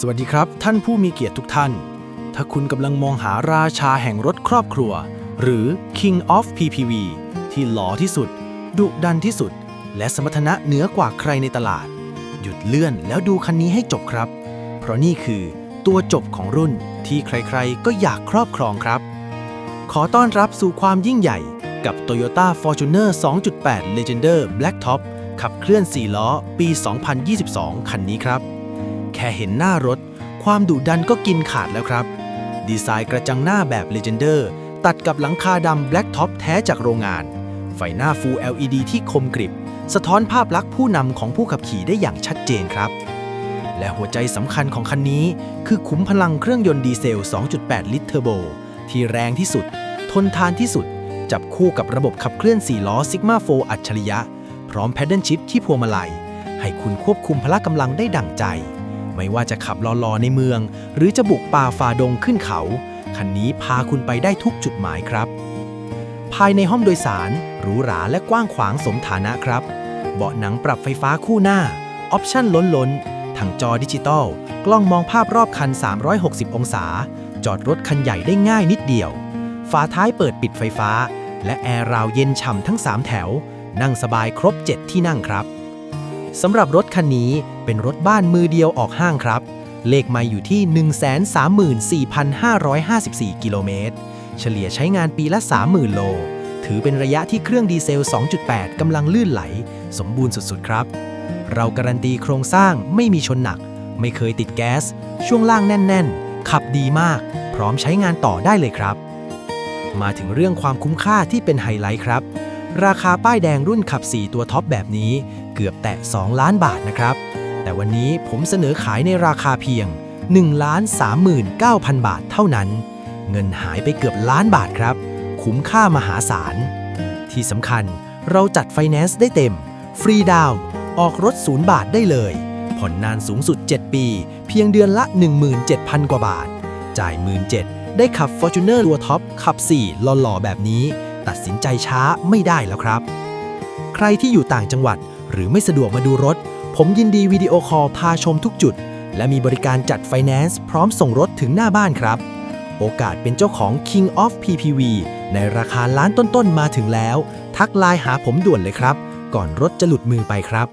สวัสดีครับท่านผู้มีเกียรติทุกท่าน ถ้าคุณกำลังมองหาราชาแห่งรถครอบครัว หรือ King of PPV ที่หล่อที่สุด ดุดันที่สุด และสมรรถนะเหนือกว่าใครในตลาด หยุดเลื่อนแล้วดูคันนี้ให้จบครับ เพราะนี่คือตัวจบของรุ่นที่ใครๆ ก็อยากครอบครองครับ ขอต้อนรับสู่ความยิ่งใหญ่กับ Toyota Fortuner 2.8 Legender Black Top ขับเคลื่อน 4 ล้อ ปี 2022 คันนี้ครับ ค่เห็นหน้ารถ ความดุดันก็กินขาดแล้วครับ ดีไซน์กระจังหน้าแบบ Legender ตัดกับหลังคาดำ Black Top แท้จากโรงงาน ไฟหน้า Full LED ที่คมกริบ สะท้อนภาพลักษณ์ผู้นำของผู้ขับขี่ได้อย่างชัดเจนครับ และหัวใจสำคัญของคันนี้ คือขุมพลังเครื่องยนต์ดีเซล 2.8 ลิตรเทอร์โบ ที่แรงที่สุด ทนทานที่สุด จับคู่กับระบบขับเคลื่อน 4 ล้อ Sigma 4 อัจฉริยะ พร้อมแพดเดิลชิพที่พวงมาลัยให้คุณควบคุมพละกำลังได้ดั่งใจ ไม่ว่าจะขับลอๆในเมือง หรือจะบุกป่าฝ่าดงขึ้นเขา คันนี้พาคุณไปได้ทุกจุดหมายครับ ภายในห้องโดยสารหรูหราและกว้างขวางสมฐานะครับ เบาะหนังปรับไฟฟ้าคู่หน้า ออปชั่นล้นๆทั้งจอดิจิตอล กล้องมองภาพรอบคัน 360 องศา จอดรถคันใหญ่ได้ง่ายนิดเดียว ฝาท้ายเปิดปิดไฟฟ้า และแอร์ราวเย็นฉ่ำทั้ง 3 แถว นั่งสบายครบ 7 ที่นั่งครับ สำหรับรถคันนี้เป็นรถบ้านมือเดียวออกห้างครับ เลขไม่อยู่ที่ 134,554 กิโลเมตร เฉลี่ยใช้งานปีละ 30,000 โล ถือเป็นระยะที่เครื่องดีเซล 2.8 กำลังลื่นไหล สมบูรณ์สุดๆ ครับ เราการันตีโครงสร้างไม่มีชนหนัก ไม่เคยติดแก๊ส ช่วงล่างแน่น ๆ ขับดีมาก พร้อมใช้งานต่อได้เลยครับ มาถึงเรื่องความคุ้มค่าที่เป็นไฮไลท์ครับ ราคาป้ายแดงรุ่นขับ 4 ตัวท็อปแบบนี้ เกือบแตะ 2 ล้านบาทนะครับ แต่วันนี้ผมเสนอขายในราคาเพียง 1 39,000 บาทเท่านั้น เงินหายไปเกือบล้านบาทครับ คุ้มค่ามหาศาล ที่สำคัญเราจัดไฟแนนซ์ได้เต็ม ฟรีดาวน์ออกรถศูนย์บาทได้เลย ผ่อนนานสูงสุด 7 ปี เพียงเดือนละ 17,000 กว่าบาท จ่าย 17,000ได้ขับ Fortuner ตัวท็อปขับ 4 หล่อๆ แบบนี้ ตัดสินใจช้าไม่ได้แล้วครับ ใครที่อยู่ต่างจังหวัด หรือไม่สะดวกมาดูรถ ผมยินดีวิดีโอคอลพาชมทุกจุด และมีบริการจัดไฟแนนซ์พร้อมส่งรถถึงหน้าบ้านครับ โอกาสเป็นเจ้าของ King of PPV ในราคาล้านต้นๆมาถึงแล้ว ทักไลน์หาผมด่วนเลยครับ ก่อนรถจะหลุดมือไปครับ